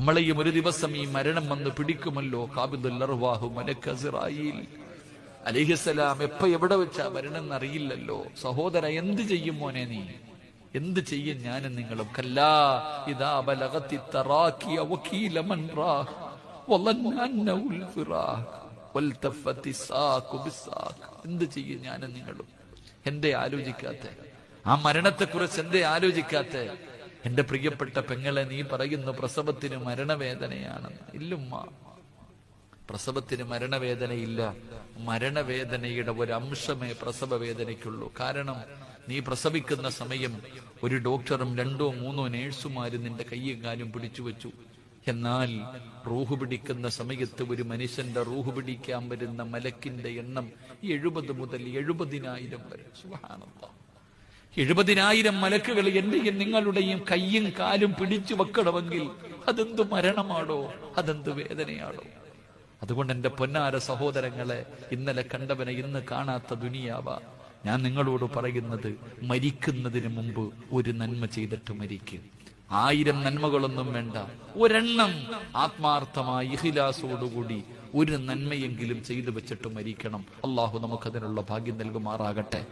നമ്മളെയും ഒരു ദിവസം ഈ മരണം വന്ന് പിടിക്കുമല്ലോ കാബിദുല്ലർവാഹു മലക്കസിറായിൽ അലിഹിസലാം എപ്പ എവിടെ വെച്ചാ മരണം എന്നറിയില്ലല്ലോ. സഹോദര എന്ത് ചെയ്യും മോനെ നീ? എന്ത് ചെയ്യും ഞാനും നിങ്ങളും? കല്ലാ ഇതാ ബലകത്തി എന്ത് ചെയ്യും ഞാനും നിങ്ങളും? എന്തേ ആലോചിക്കാത്ത? ആ മരണത്തെ കുറിച്ച് എന്തേ ആലോചിക്കാത്തെ? എന്റെ പ്രിയപ്പെട്ട പെങ്ങളെ നീ പറയുന്നു പ്രസവത്തിന് മരണവേദനയാണ്. ഇല്ലുമ്മ പ്രസവത്തിന് മരണവേദനയില്ല. മരണവേദനയുടെ ഒരു അംശമേ പ്രസവ വേദനയ്ക്കുള്ളൂ കാരണം നീ പ്രസവിക്കുന്ന സമയം ഒരു ഡോക്ടറും രണ്ടോ മൂന്നോ നേഴ്സുമാരും നിന്റെ കയ്യും കാലും പിടിച്ചു വെച്ചു. എന്നാൽ റൂഹ് പിടിക്കുന്ന സമയത്ത് ഒരു മനുഷ്യന്റെ റൂഹ് പിടിക്കാൻ വരുന്ന മലക്കിന്റെ എണ്ണം എഴുപത് മുതൽ എഴുപതിനായിരം വരെ. സുബ്ഹാനല്ലാഹ് എഴുപതിനായിരം മലക്കുകൾ എന്റെയും നിങ്ങളുടെയും കയ്യും കാലും പിടിച്ചു വെക്കണമെങ്കിൽ അതെന്ത് മരണമാണോ അതെന്ത് വേദനയാണോ? അതുകൊണ്ട് എന്റെ പൊന്നാര സഹോദരങ്ങളെ ഇന്നലെ കണ്ടവനെ ഇന്ന് കാണാത്ത ദുനിയാവ ഞാൻ നിങ്ങളോട് പറയുന്നത് മരിക്കുന്നതിന് മുമ്പ് ഒരു നന്മ ചെയ്തിട്ട് മരിക്കും. ആയിരം നന്മകളൊന്നും വേണ്ട ഒരെണ്ണം ആത്മാർത്ഥമായ ഇഹിലാസോടുകൂടി ഒരു നന്മയെങ്കിലും ചെയ്തു വെച്ചിട്ട് മരിക്കണം. അള്ളാഹു നമുക്കതിനുള്ള ഭാഗ്യം നൽകുമാറാകട്ടെ.